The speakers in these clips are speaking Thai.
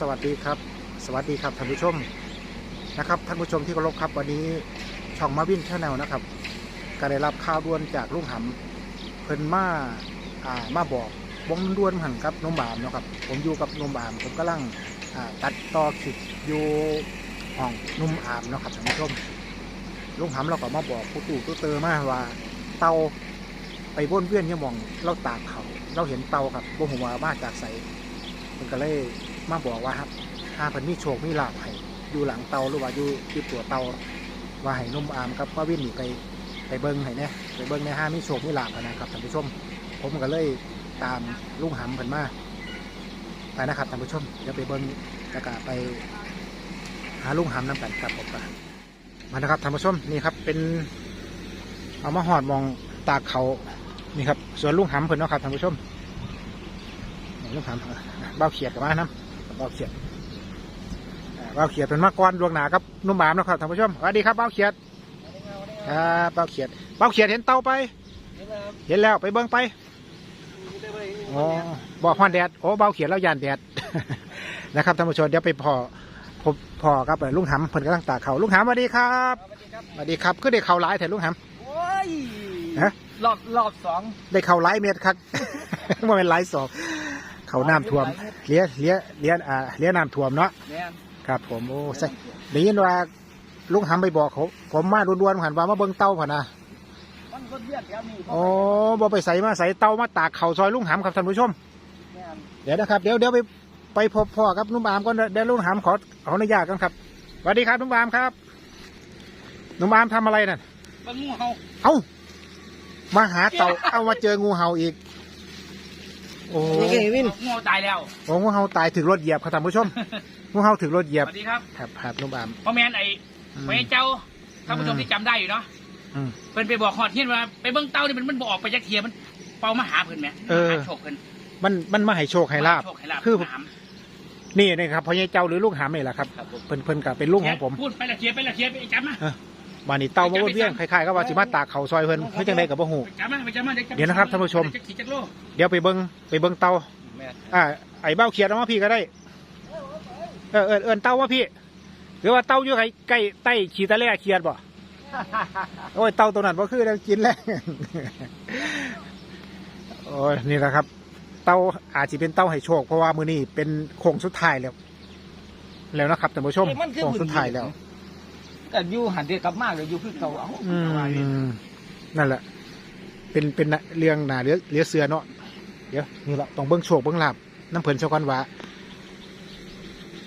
สวัสดีครับ สวัสดีครับท่านผู้ชมนะครับท่านผู้ชมที่เคารพครับวันนี้ช่องมาวินชาแนลนะครับก็ได้รับข่าวด่วนจากลุงหำเพิ่นมาอ่ามาบอกวงด่วนหันครับนมบามเนาะครับผมอยู่กับนมบาม ผมกำลังอ่าตัดต่อคลิปอยู่ห้องนุ่มอามเนาะครับท่านผู้ชมลุงหำเราก็มาบอกผู้ตู่ตู้เตอมาว่า เตาไปบ้นเวียนอยังมองเราตากเขาเราเห็นเตาครับบ่หัวมาจากใสมันก็เลย มาบอกว่าครับถ้าเพิ่นมีโชคมีลาภให้อยู่หลังเตาหรือว่าอยู่ที่ตัวเตาว่าให้นุ่มอามกับว่าวินนี่ไปไปเบิ้งให้เนี่ยไปเบิ้งในห้ามีโชคมีลาภนะครับท่านผู้ชม ผมก็เลยตามลุงหำเพิ่นมาไปนะครับท่านผู้ชมเดี๋ยวไปเบิ้งแล้วก็ไปหาลุงหำน้ำกันครับผมไปมานะครับท่านผู้ชมนี่ครับเป็นเอามาหอดมองตากเขานี่ครับสวนลุงหำเพิ่นเนาะครับท่านผู้ชมลุงถามเบ้าเขียดกับมานะ เบ้าเขียดอ่าเบ้าเขียดเป็นมาก่อนดวงหนาครับนุ่มบามนะครับท่านผู้ชมสวัสดีครับเบ้าเขียดครับเบ้าเขียดเบ้าเขียดเห็นเต่าไป เห็นแล้วไปเบิ้งไปอ๋อบอกฮอนแดดโอ้เบ้าเขียดแล้วยานแดดนะครับท่านผู้ชมเดี๋ยวไปพอพบพอครับลุงหำเพิ่นกำลังตากเขาลุงหำสวัสดีครับสวัสดีครับก็ได้เข่าหลายแต่ลุงหโอ้ยฮะรอบรอบสองำได้เข่าหลายเม็ดครับว่าเป็นหลายสอง เขาน้ำท่วมเลี้ยเลี้ยเลี้ยอ่าเลี้ยน้ำท่วมเนาะแม่นครับ ผมโอ้ใช่ได้ยินว่าลุงหำไปบอกเขาผมมาดวนๆหันว่ามาเบิ่งเต้าผ่นนะมันก็เรียกแล้วนี่โอ้บ่ไปใส่มาใส่เต้ามาตากเข่าซอยลุงหำครับท่านผู้ชม แม่นเดี๋ยวนะครับเดี๋ยวเดี๋ยวไปไปพบพ่อครับนุ่มอามก่อนเดี๋ยวลุงหำขอขออนุญาตกันครับสวัสดีครับนุ่มอามครับนุ่มอามทำอะไรนั่นมันงูเห่า เอ้ามาหาเต่า เอามาเจองูเห่าอีก โอ้วินงูเห่าตายแล้วโอ้งูเห่าตายถึงรถเหยียบครับท่านผู้ชมงูเห่าถึงรถเหยีสยบวัสดีครับครับครับนุ่มอามพ่อแม่นไอ้อืมไอ้เจ้าท่านผู้ชมที่จำได้อยู่เนาะอืมเพิ่นไปบอกฮอดเฮียนว่าไปเบิ่งเต้านี่มันมันบ่ออกไปจักเทียมันเป่ามาหาเพิ่นแหมเออมาหาโชคเพิ่นมันมันมาให้โชคให้ลาบโชคให้ลาบคือหามนี่นะครับพ่อใหญ่เจ้าหรือลูกหามนี่แหละครับครับผมเพิ่นเพิ่นกับเป็นลูกของผมพูดไปละเทียไปละเทียไปจับมา มานี่เต่ามาวนเวียนคล้ายๆกับว่าสิมาตากเขาซอยเพิ่นเพื่อจังไดกับบ่ฮู้ไปจับมาไปจับมาจับเดี๋ยวนะครับท่านผู้ชมจักขี่จักโลเดี๋ยวไปเบิ่งไปเบิ่งเต่าแม่นอ่าไอ้เบ้าเขียดเอามาพี่ก็ได้ เออเออเอิ้นเต่าว่าพี่ หรือว่าเต่าอยู่ไกลใกล้ใต้ขี้ตะแลเขียดบ่โอ้ยเต่าตัวนั้นบ่คือแล้วกินแล้วโอ้ยนี่แหละครับ เต่าอาจจะเป็นเต่าให้โชค เพราะว่ามื้อนี้เป็นโค้งสุดท้ายแล้ว แล้วนะครับท่านผู้ชมเอ้ยมันคือโค้งสุดท้ายแล้ว ก็อยู่หันเดียวกลับมาก็อยู่คือเก่าเอ้าอืมนั่นแหละ เป็นเป็นเรื่องหนาเรือเรือเสือเนาะเดี๋ยวนี่แหละต้องเบิ้งโชคเบิ้งลาบน้ำเพิ่นเจ้ากันว่า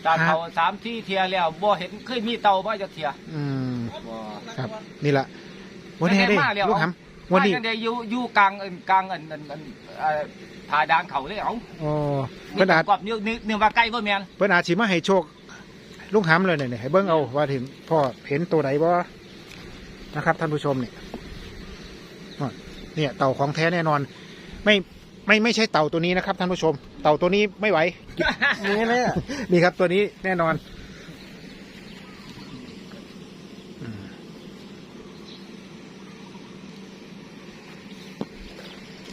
ตาเต่าสามที่เทียแล้วบ่เห็นเคยมีเต่ามาจักเทีย อืมบ่ครับ นี่แหละวันนี้ได้มาแล้วลูกหำวันนี้มาจังไดอยู่อยู่กลางเอิ้นกลางเอิ้นเอิ้นเอิ้นเอ่อผาดางเขาเลยเอ้าโอ้มีเพิ่นอาจกรอบเนื้อเนื้อเนื้อว่าไก่บ่แม่นเพิ่นอาจสิมาให้โชค ลูกหำเลยเนี่ยให้เบิ้งเอาว่าถึงพ่อเห็นตัวไหนบ่นะครับ ท่านผู้ชมเนี่ยเนี่ยเต่าของแท้แน่นอน ไม่ไม่ไม่ใช่เต่าตัวนี้นะครับ ท่านผู้ชม เต่าตัวนี้ไม่ไหวนี่แหละนี่ครับตัวนี้แน่นอนอืม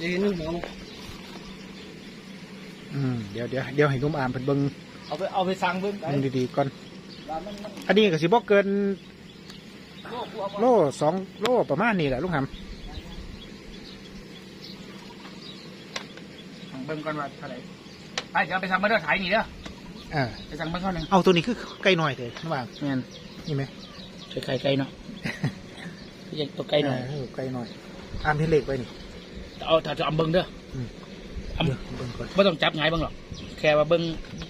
นี่นึกหมองอืมเดี๋ยวเดี๋ยวเดี๋ยวให้นุ่มอามเพิ่นเบิ่ง เอาไปเอาไปสั่งเบิ่งไปเบิ่งดีๆก่อน ว่ามันมันอันนี้ก็สิบ่เกินโลกกูเอาโลสองโลประมาณนี้แหละลุงหสั่งเบิ่งก่อนว่าเท่าไหร่ไปเดี๋ยวไปสั่งเบิ่งเด้อถ่ายนี่เด้อำอ่าไปสั่งเบิ่งก่อนหนึงเอาตัวนี้คือไก่หน่อยเถอะระหว่างแม่นนี่ไหมไก่ไก่เนาะอยากตัวไก่หน่อยเไก่หน่อยอ่านที่เลขไว้นี่ เอาถ้าจะเอาเบิ่งเด้ออืม เอาเดี๋ยวเบิ่งก่อนบ่ต้องจับหงายเบิ่งหรอก แค่ว่าเบิ่ง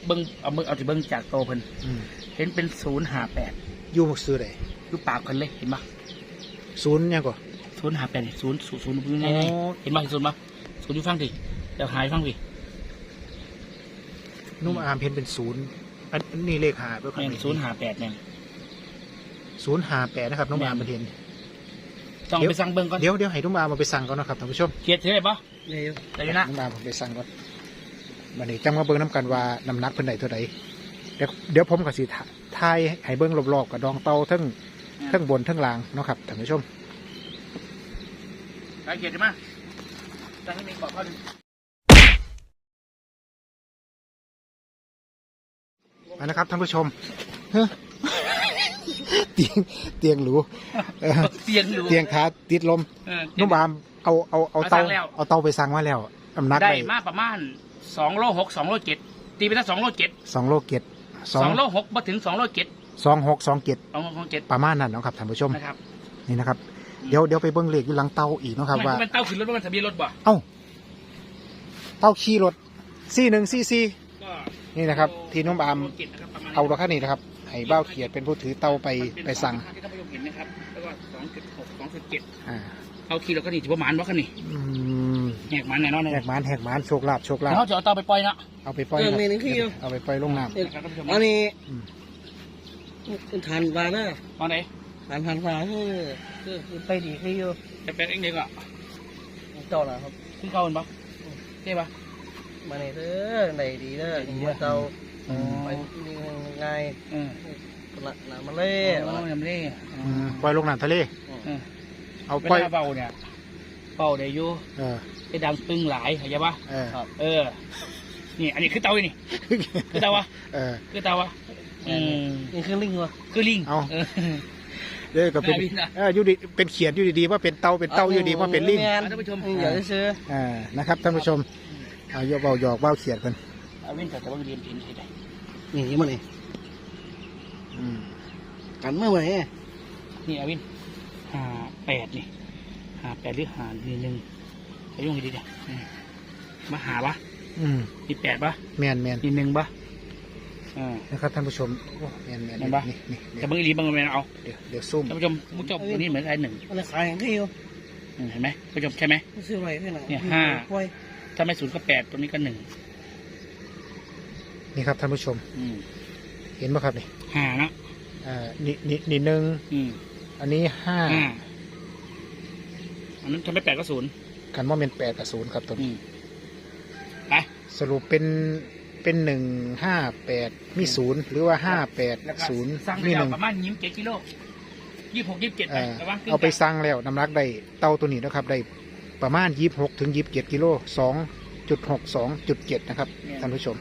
เบิ่งเอาเบิ่งเอาสิเบิ่งจากโตเพิ่นอืมเห็นเป็น058อยู่หมกซื้อเลยอยู่ปากเพิ่นเลยเห็นปะศูนย์ยังก่อนศูนย์หาแปดศูนย์ศูนย์ศูนย์ยังไงอ๋อเห็นปะศูนย์ปะศูนย์อยู่ฟังดิเดี๋ยวหายฟังดินุ่มอามเห็นเป็นศูนย์อันอันนี้เลขหาด้วยครัแม่นศูนย์หาแปดเนี่ยศูนย์หาแปดนะครับนุ่มอามมาเห็น ต้องเดี๋ยวไปสั่งเบิ่งก่อนเดี๋ยวเดี๋ยวให้นุ่มอามมาไปสั่งก่อนนะครับท่านผู้ชมเขียดเท่าไหร่ปะเลยได้อยู่นะนุ่มอามผมไปสั่งก่อนวันนี้จังมาเบิ่งน้ำกันว่าน้ำหนักเพิ่นใดเท่าใดเดี๋ยวเดี๋ยวผมก็สิทายให้เบิ่งรอบๆกับดองเตาทั้งทั้งบนทั้งล่างเนาะครับท่านผู้ชมได้เขียดใช่ไหมจะให้มีบอกเขาหนึ่งไปนะครับท่านผู้ชมเฮ้ย เตียงเตียงหรูเออเตียงอยู่เตียงขาติดลมเออ นุ่มบามเอาเอาเอาเตาเอาสั่งแล้ว เอาเตาไปสั่งมาแล้วน้ำหนักได้ได้มาประมาณสองโลหกสองโลเจ็ดตีไปถ้าสองโลเจ็ดสองโลเกตสสององโลหกมาถึงสองโลเจ็ดสองหกสองเกตสองโลเจ็ดประมาณนั้นเนาะครับท่านผู้ชมนะครับนี่นะครับเดี๋ยวเดี๋ยวไปเบิ้งเลขอยู่หลังเตาอีกเนาะครับมันว่า มันเต้าขึ้นรถว่ามันทะเบียนรถบ่เอ้าเต้าขี่รถซี่หนึ่งซี่ซี่ก็นี่นะครับ ที่นุ่มบามโลเจ็ดนะครับประมาณเอาราคานี้นะครับ ให้เบ้าเขียดเป็นผู้ถือเตาไปมันไปสั่งที่ท่านผู้ชมเห็นนะครับแล้วก็สองจุดหกสองจุดเจ็ดอ่าเอาขี่รถก็นี่ถือว่าหมานวะคันนี่อืมแหกหมันแน่นอนเลยแหกหมานแหกหมานโชคลาภโชคลาแล้ภวเขาจะเอาเตาไปปล่อยนะเอาไปปล่อยเออครับนี่นี่คืออยู่เอาไปปล่อยลงน้นะครับท่านผู้ชมอันนี้อืมทันวานะตอนไหนทันทันวาคือคือคือไปดีคืออยู่จะเป็นเองเด็กอะเจ้าล่ะครับขึ้นเข้ากันปะใช่ปะมาในเด้อในดีเด้อหัวเตาำอืมไปมี ง่ายเออละละมาเล่โอ้ยำเล่อืมปล่อยลงน้ำทะเล เออเอาเวปล่อยลาเบาเนี่ยเบาได้อยู่เออ ไอ้ดังปึ้งหลายเข้าใจปะเออ เออ นี่ อันนี้คือเตานี่ คือเตาวะ เออ คือเตาวะอืมนี่คือลิงวะคือลิงเอาเออเดี๋ยวก็เป็นได้พี่นะ เอออยู่ดีเป็นเขียนอยู่ดีๆว่าเป็นเตาเป็นเตาอยู่ดีว่าเป็นลิง ท่านผู้ชม อย่าซื้อ อ่า นะครับท่านผู้ชมเอาโยกเบาหยอกเบาเขียดกัน เอาเว้นแต่แต่ว่าเรียนเห็นเห็นได้นี่มันนี่อืมกันเมื่อไหร่นี่อาวินห้าแปดนี่ห้าแปดหรือห้าหนึ่งหนึ่งไปยุ่งให้ดีเนี่ยอืมมาหาปะอืมมีแปดปะแมนแมนมีหนึ่งปะอ่านะครับท่านผู้ชมโอ้แมนแมนเห็นปะนี่นี่แต่บางอีหลีบางไม่เอาเดี๋ยวเดี๋ยวซุ่มท่านผู้ชมมุกจบตัวนี้เหมือนไอ้หนึ่งมันขายอย่างที่อยู่อืมเห็นไหมท่านผู้ชมใช่ไหมซื้อไว้ที่ไหนเนี่ยห้าไว้ถ้าไม่ศูนย์ก็แปดตัวนี้ก็หนึ่ง นี่ครับท่านผู้ชม อืมเห็นไหมครับนี่ห้านะอ่านี่นี่นี่หนึ่งอืมอันนี้ห้าห้าอันนั้นถ้าไม่แปดก็ศูนย์กันว่าเป็นแปดกับศูนย์ครับตัวอืนี้มไป สรุปเป็นเป็นหนึ่งห้าแปดมีศูนย์หรือว่าห้าแปดแล้วก็ศูนย์สั่งไปมีหแล้วนึ่งประมาณยิ้มเจ็ดกิโลยี่หกยี่สิบเจ็ดเอไปอระวังขึ้นเอาไปกันสั่งแล้วน้ำหนักได้เต้าตัวนี้นะครับได้ประมาณยี่หกถึงยี่สิบเจ็ดกิโลสองจุดหกสองจุดเจ็ดนะครับท่านผู้ชม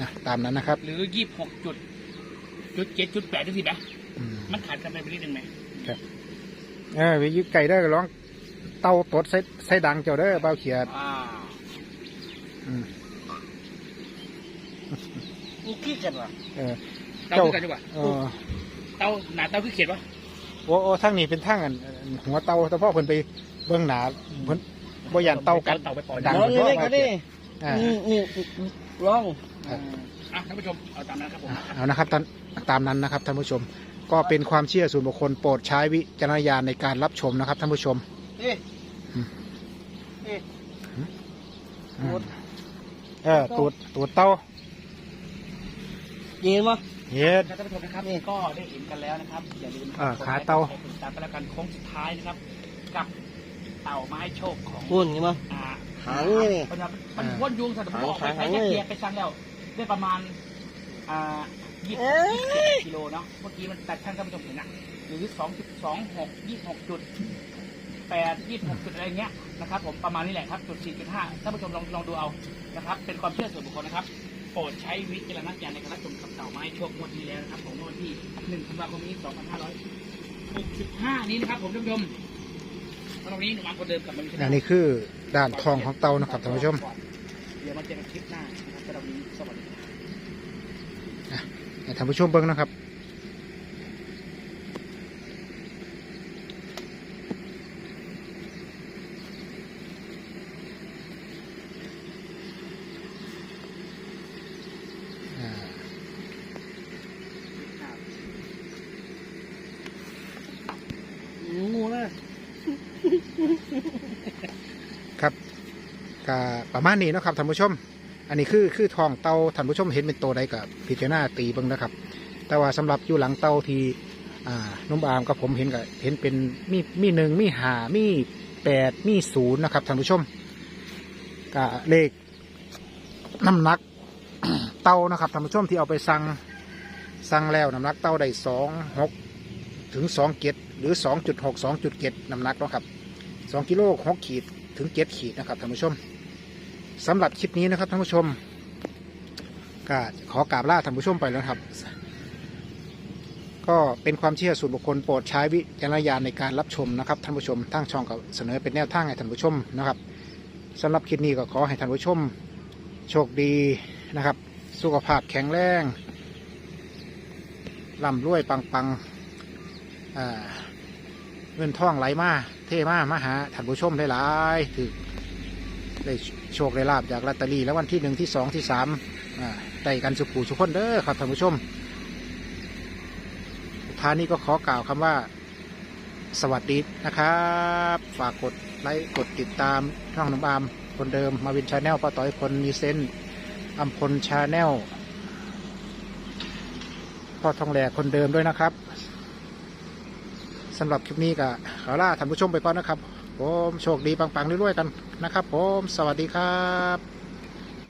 อะตามนั้นนะครับ หรือยี่หกจุดจุดเจ็ดจุดแปดจุดสิบนะอืมมันขาดกันไปนิดนึงไหมเออไปยิบไก่ได้อก็ร้อง เต้าตดใส่ใส่ดังเจ้าเด้อเบาเขียดอ่าอืมมีขี้กันวะเออ เตาเจ้า คือกันดีกว่าเออเตาหนาเตาคือเขียดวะโอ้โอ้ทั้งนี้เป็นทั้งอันอันหัวเตาแต่พ่อเพิ่นไปเบื้องหนาเพิ่นบ่ยานเตากัด เตาไปปล่อยดังลองนี่ก็ได้อ่านี่นี่ลอง อ่าอะท่านผู้ชมเอาตามนั้นครับผมเอานะครับตามตามนั้นนะครับท่านผู้ชม ก็เป็นความเชื่อส่วนบุคคลโปรดใช้วิจารณญาณในการรับชมนะครับท่านผู้ชม เอ๊ะอืมเอ๊ะอืมเออตูดตูดเตาเย็นปะเฮ็ด ท่านผู้ชมนะครับก็ได้เห็นกันแล้วนะครับอย่าลืมอ่าขาเตาติดตามไปแล้วกันโค้งสุดท้ายนะครับ กับเต่าไม้โชคของคุณใช่ปะอ่าหางนี่นี่ มันมันพ่นยุงสัตว์ผมบอกไปหางใช้หางแค่นี่เกียร์ไปสั่งแล้ว ได้ประมาณอ่ายี่เอ้สิยบกิโลเนาะเมื่อกี้มันตัดช่างท่านผู้ชมเห็นนะหรือสองจุดสองหกยี่หกจุดแปดยี่หกจุดอะไรเงี้ยนะครับ ผมประมาณนี้แหละครับจุดสี่จุดห้าท่านผู้ชมลองลองดูเอานะครับ เป็นความเชื่อส่วนบุคคลนะครับโปรดใช้วิจารณญาณในการรับชมกับเต่าไม้โชคงวดที่แล้วนะครับของงวดที่หนึ่งธันวาคมนี้สองพันห้าร้อยหกสิบห้านี้นะครับ ผมท่านผู้ชมตอนนี้หนุ่มอันคนเดิมกลับมาอันนี้คือด้านทองของเตานะครับท่านผู้ชมเดี๋ยวมาเจอกันคลิปหน้านะครับ สำหรับวันนี้สวัสดีครับให้ท่านผู้ชมเบิ่งนะครับอ่างูนะครับก็ประมาณนี้เนาะครับท่านผู้ชม อันนี้คือคือทองเตาท่านผู้ชมเห็นเป็นตัวใดกับพิจารณาตีเบิ่งนะครับ แต่ว่าสำหรับอยู่หลังเตาที่อ่านุ่มอามกับผมเห็นกับเห็นเป็นมีมีหนึ่งมีหามีแปดมีศูนย์นะครับท่านผู้ชมก็เลขน้ำหนักเตานะครับท่านผู้ชมที่เอาไปสั่งสั่งแล้วน้ำหนักเตาได้สองหกถึงสองเกตหรือสองจุดหกสองจุดเกตน้ำหนักนะครับสองกิโลหกขีดถึงเจ็ดขีดนะครับท่านผู้ชม สำหรับคลิปนี้นะครับท่านผู้ชมก็ขอกราบลาท่านผู้ชมไปแล้วครับ ก็เป็นความเชื่อส่วนบุคคลโปรดใช้วิจารณญาณในการรับชมนะครับท่านผู้ชมทางช่องก็เสนอเป็นแนวทางให้ท่านผู้ชมนะครับสำหรับคลิปนี้ก็ขอให้ท่านผู้ชม โชคดีนะครับ สุขภาพแข็งแรงร่ำรวยปังปังๆอ่าเงินทองไหลมาเท่มามาหาท่านผู้ชมหลายๆถือ ได้โชคได้ลาบจากลอตเตอรี่แล้ววันที่หนึ่งที่สองที่สามอ่าได้กันสุขูสุขคนเด้อครับท่านผู้ชมท้ายนี้ก็ขอกล่าวคำว่า สวัสดีนะครับ ฝากกดไลค์กดติดตามช่องน้ำบามคนเดิมมาวินชาแนลป้าต้อยคนมีเซนอัมพลชาแนลพ่อทองแหลกคนเดิมด้วยนะครับสำหรับคลิปนี้ก็ขอลาท่านผู้ชมไปก่อนนะครับ ผมโชคดีปังๆเรื่อยๆกันนะครับ ผมสวัสดีครับ